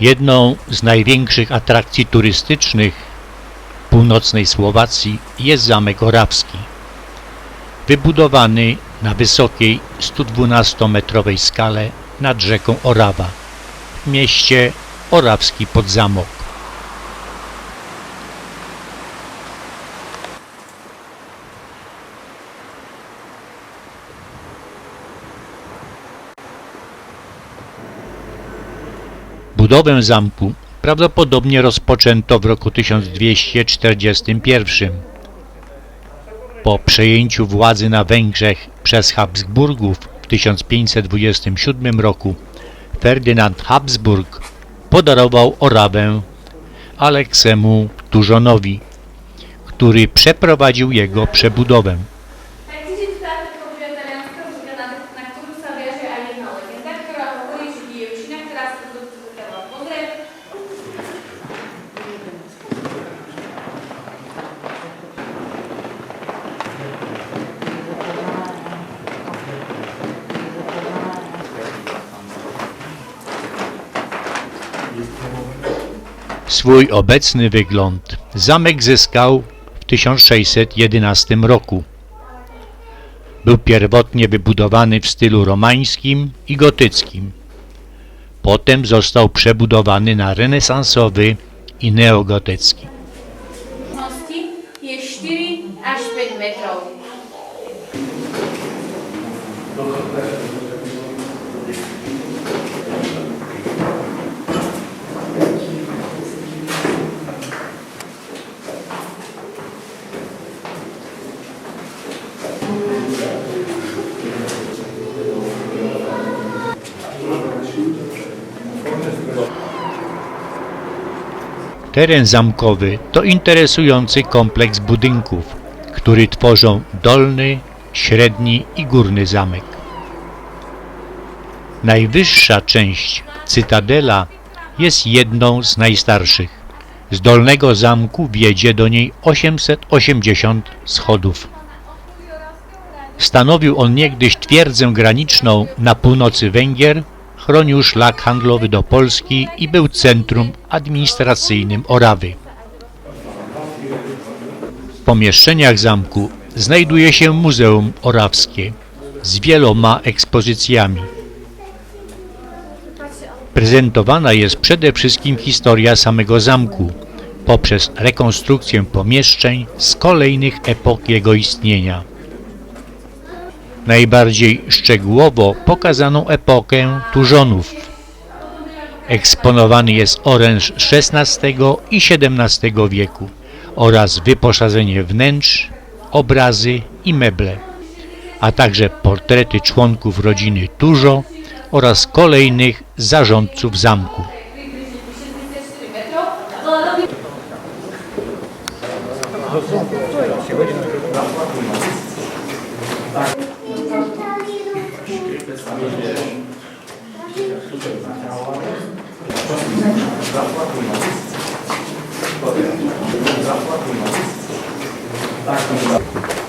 Jedną z największych atrakcji turystycznych północnej Słowacji jest Zamek Orawski. Wybudowany na wysokiej 112-metrowej skale nad rzeką Orawa w mieście Orawski pod Zamok. Budowę zamku prawdopodobnie rozpoczęto w roku 1241. Po przejęciu władzy na Węgrzech przez Habsburgów w 1527 roku Ferdynand Habsburg podarował Orawę Aleksemu Turzonowi, który przeprowadził jego przebudowę. Swój obecny wygląd zamek zyskał w 1611 roku. Był pierwotnie wybudowany w stylu romańskim i gotyckim. Potem został przebudowany na renesansowy i neogotycki. Jest 4 aż 5 metrów. Teren zamkowy to interesujący kompleks budynków, który tworzą dolny, średni i górny zamek. Najwyższa część, cytadela, jest jedną z najstarszych. Z dolnego zamku wiedzie do niej 880 schodów. Stanowił on niegdyś twierdzę graniczną na północy Węgier, chronił szlak handlowy do Polski i był centrum administracyjnym Orawy. W pomieszczeniach zamku znajduje się Muzeum Orawskie z wieloma ekspozycjami. Prezentowana jest przede wszystkim historia samego zamku poprzez rekonstrukcję pomieszczeń z kolejnych epok jego istnienia. Najbardziej szczegółowo pokazaną epokę Turzonów. Eksponowany jest oręż XVI i XVII wieku oraz wyposażenie wnętrz, obrazy i meble, a także portrety członków rodziny Turzo oraz kolejnych zarządców zamku. Thank you. Tak, tak.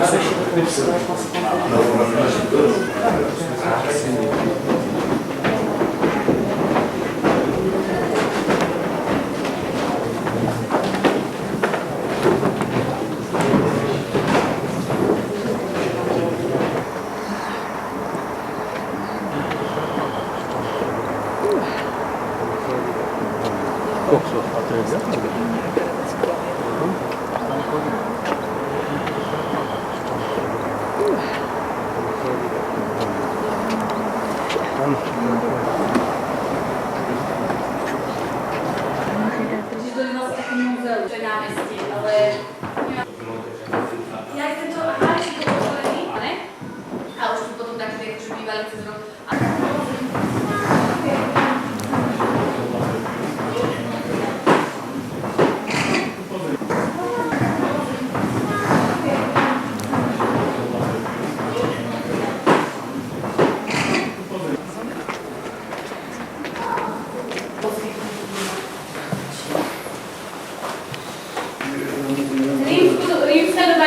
Gracias. a Jane Amnesty, ela é. You know.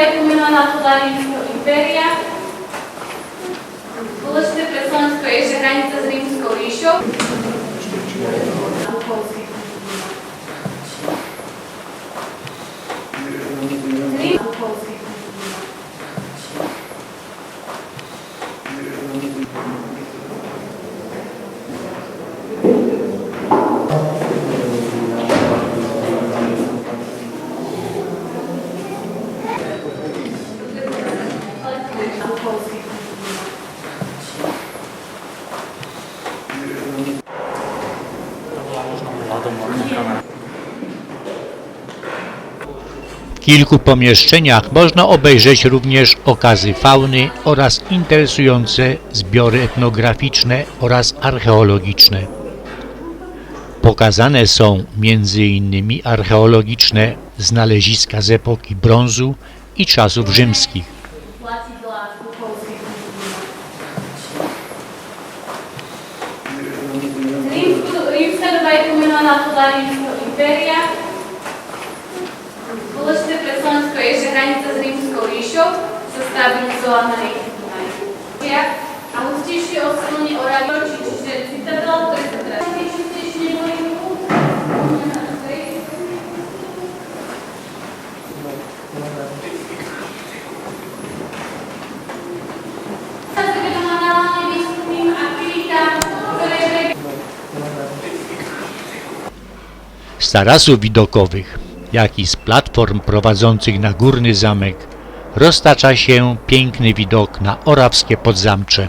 екумена на Тударівську імперія, Волочте Пресонської Жиранця з Римського Іщо. Kilku pomieszczeniach można obejrzeć również okazy fauny oraz interesujące zbiory etnograficzne oraz archeologiczne. Pokazane są m.in. archeologiczne znaleziska z epoki brązu i czasów rzymskich. platidlá, Rímsku, rímska doba je pomenovaná podľa rímskeho impéria. Dôležité pre Slovensko je, že hranica s rímskou ríšou sa stabilizovala na jej a citadel, čistejšie neboli Zvedomanálne výskumným aktivitám, ktoré Z tarasów widokowych, jak i z platform prowadzących na górny zamek roztacza się piękny widok na orawskie podzamcze.